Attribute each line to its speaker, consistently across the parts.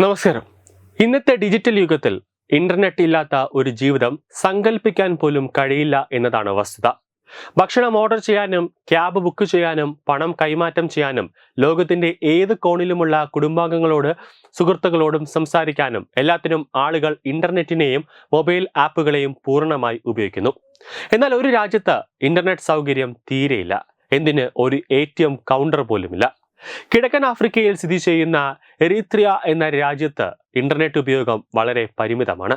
Speaker 1: നമസ്കാരം. ഇന്നത്തെ ഡിജിറ്റൽ യുഗത്തിൽ ഇന്റർനെറ്റ് ഇല്ലാത്ത ഒരു ജീവിതം സങ്കല്പിക്കാൻ പോലും കഴിയില്ല എന്നതാണ് വസ്തുത. ഭക്ഷണം ഓർഡർ ചെയ്യാനും ക്യാബ് ബുക്ക് ചെയ്യാനും പണം കൈമാറ്റം ചെയ്യാനും ലോകത്തിന്റെ ഏത് കോണിലുമുള്ള കുടുംബാംഗങ്ങളോട് സുഹൃത്തുക്കളോടും സംസാരിക്കാനും എല്ലാത്തിനും ആളുകൾ ഇന്റർനെറ്റിനെയും മൊബൈൽ ആപ്പുകളെയും പൂർണമായി ഉപയോഗിക്കുന്നു. എന്നാൽ ഒരു രാജ്യത്ത് ഇന്റർനെറ്റ് സൗകര്യം തീരെയില്ല. എന്തിന്? ഒരു എ കൗണ്ടർ പോലുമില്ല. കിഴക്കൻ ആഫ്രിക്കയിൽ സ്ഥിതി ചെയ്യുന്ന എറിത്രിയ എന്ന രാജ്യത്ത് ഇന്റർനെറ്റ് ഉപയോഗം വളരെ പരിമിതമാണ്.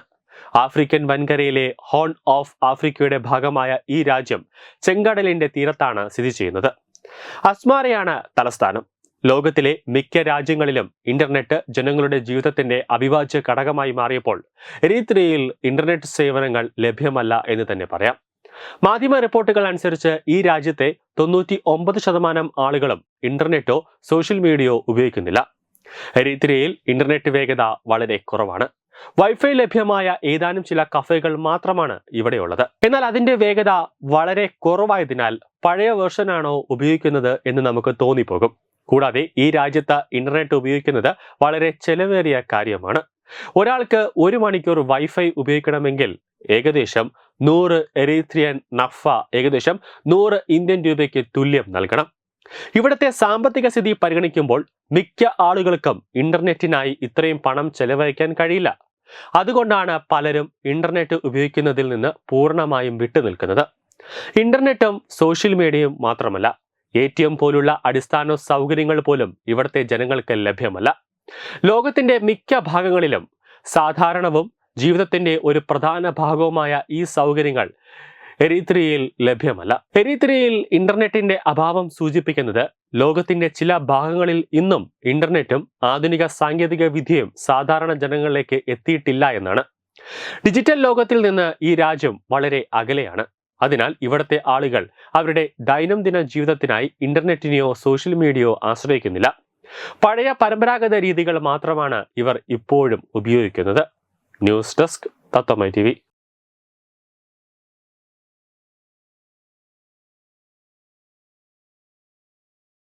Speaker 1: ആഫ്രിക്കൻ വൻകരയിലെ ഹോൺ ഓഫ് ആഫ്രിക്കയുടെ ഭാഗമായ ഈ രാജ്യം ചെങ്കടലിന്റെ തീരത്താണ് സ്ഥിതി ചെയ്യുന്നത്. അസ്മാരയാണ് തലസ്ഥാനം. ലോകത്തിലെ മിക്ക രാജ്യങ്ങളിലും ഇന്റർനെറ്റ് ജനങ്ങളുടെ ജീവിതത്തിന്റെ അവിഭാജ്യ ഘടകമായി മാറിയപ്പോൾ എറിത്രിയയിൽ ഇന്റർനെറ്റ് സേവനങ്ങൾ ലഭ്യമല്ല എന്ന് തന്നെ പറയാം. മാധ്യമ റിപ്പോർട്ടുകൾ അനുസരിച്ച് ഈ രാജ്യത്തെ തൊണ്ണൂറ്റി ഒമ്പത് ശതമാനം ആളുകളും ഇന്റർനെറ്റോ സോഷ്യൽ മീഡിയയോ ഉപയോഗിക്കുന്നില്ല. എരിത്രിയയിൽ ഇന്റർനെറ്റ് വേഗത വളരെ കുറവാണ്. വൈഫൈ ലഭ്യമായ ഏതാനും ചില കഫേകൾ മാത്രമാണ് ഇവിടെയുള്ളത്. എന്നാൽ അതിന്റെ വേഗത വളരെ കുറവായതിനാൽ പഴയ വേർഷനാണോ ഉപയോഗിക്കുന്നത് എന്ന് നമുക്ക് തോന്നിപ്പോകും. കൂടാതെ ഈ രാജ്യത്ത് ഇന്റർനെറ്റ് ഉപയോഗിക്കുന്നത് വളരെ ചെലവേറിയ കാര്യമാണ്. ഒരാൾക്ക് ഒരു മണിക്കൂർ വൈഫൈ ഉപയോഗിക്കണമെങ്കിൽ ഏകദേശം നൂറ് എറിത്രിയൻ നഫ ഏകദേശം നൂറ് ഇന്ത്യൻ രൂപയ്ക്ക് തുല്യം നൽകണം. ഇവിടുത്തെ സാമ്പത്തിക സ്ഥിതി പരിഗണിക്കുമ്പോൾ മിക്ക ആളുകൾക്കും ഇന്റർനെറ്റിനായി ഇത്രയും പണം ചെലവഴിക്കാൻ കഴിയില്ല. അതുകൊണ്ടാണ് പലരും ഇന്റർനെറ്റ് ഉപയോഗിക്കുന്നതിൽ നിന്ന് പൂർണമായും വിട്ടുനിൽക്കുന്നത് ഇന്റർനെറ്റും സോഷ്യൽ മീഡിയയും മാത്രമല്ല എ പോലുള്ള അടിസ്ഥാന സൗകര്യങ്ങൾ പോലും ഇവിടുത്തെ ജനങ്ങൾക്ക് ലഭ്യമല്ല. ലോകത്തിന്റെ മിക്ക ഭാഗങ്ങളിലും സാധാരണവും ജീവിതത്തിന്റെ ഒരു പ്രധാന ഭാഗവുമായ ഈ സൗകര്യങ്ങൾ എരിത്രിയയിൽ ലഭ്യമല്ല. എരിത്രിയയിൽ ഇന്റർനെറ്റിന്റെ അഭാവം സൂചിപ്പിക്കുന്നത് ലോകത്തിന്റെ ചില ഭാഗങ്ങളിൽ ഇന്നും ഇന്റർനെറ്റും ആധുനിക സാങ്കേതിക വിദ്യയും സാധാരണ ജനങ്ങളിലേക്ക് എത്തിയിട്ടില്ല എന്നാണ്. ഡിജിറ്റൽ ലോകത്തിൽ നിന്ന് ഈ രാജ്യം വളരെ അകലെയാണ്. അതിനാൽ ഇവിടുത്തെ ആളുകൾ അവരുടെ ദൈനംദിന ജീവിതത്തിനായി ഇന്റർനെറ്റിനെയോ സോഷ്യൽ മീഡിയയോ ആശ്രയിക്കുന്നില്ല. പഴയ പരമ്പരാഗത രീതികൾ മാത്രമാണ് ഇവർ ഇപ്പോഴും ഉപയോഗിക്കുന്നത്. ന്യൂസ് ഡെസ്ക് തത്വമൈ ടി